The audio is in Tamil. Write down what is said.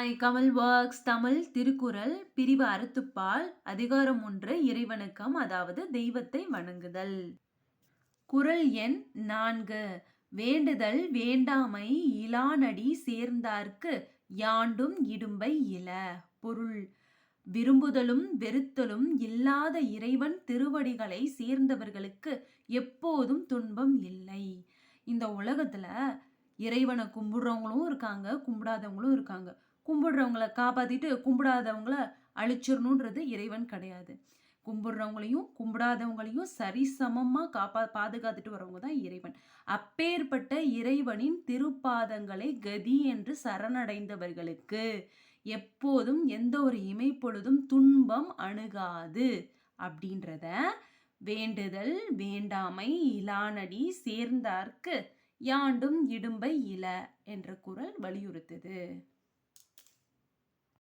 ஹாய் கமல் ஒர்க்ஸ் தமிழ் திருக்குறள் பிரிவு அறுத்துப்பால் அதிகாரம் ஒன்று இறைவணக்கம் அதாவது தெய்வத்தை வணங்குதல். குறள் எண் நான்கு. வேண்டுதல் வேண்டாமை இலானடி சேர்ந்தார்க்கு யாண்டும் இடும்பை இல. பொருள். விரும்புதலும் வெறுத்தலும் இல்லாத இறைவன் திருவடிகளை சேர்ந்தவர்களுக்கு எப்போதும் துன்பம் இல்லை. இந்த உலகத்துல இறைவனை கும்பிடுறவங்களும் இருக்காங்க கும்பிடாதவங்களும் இருக்காங்க. கும்பிடுறவங்கள காப்பாத்திட்டு கும்பிடாதவங்கள அழிச்சிடணுன்றது இறைவன் கிடையாது. கும்பிடுறவங்களையும் கும்பிடாதவங்களையும் சரிசமமாக காப்பா பாதுகாத்துட்டு வரவங்க தான் இறைவன். அப்பேற்பட்ட இறைவனின் திருப்பாதங்களை கதி என்று சரணடைந்தவர்களுக்கு எப்போதும் எந்த ஒரு இமைப்பொழுதும் துன்பம் அணுகாது. அப்படின்றத வேண்டுதல் வேண்டாமை இலானடி சேர்ந்தார்க்கு யாண்டும் இடும்பை இல என்ற குரல் வலியுறுத்துது.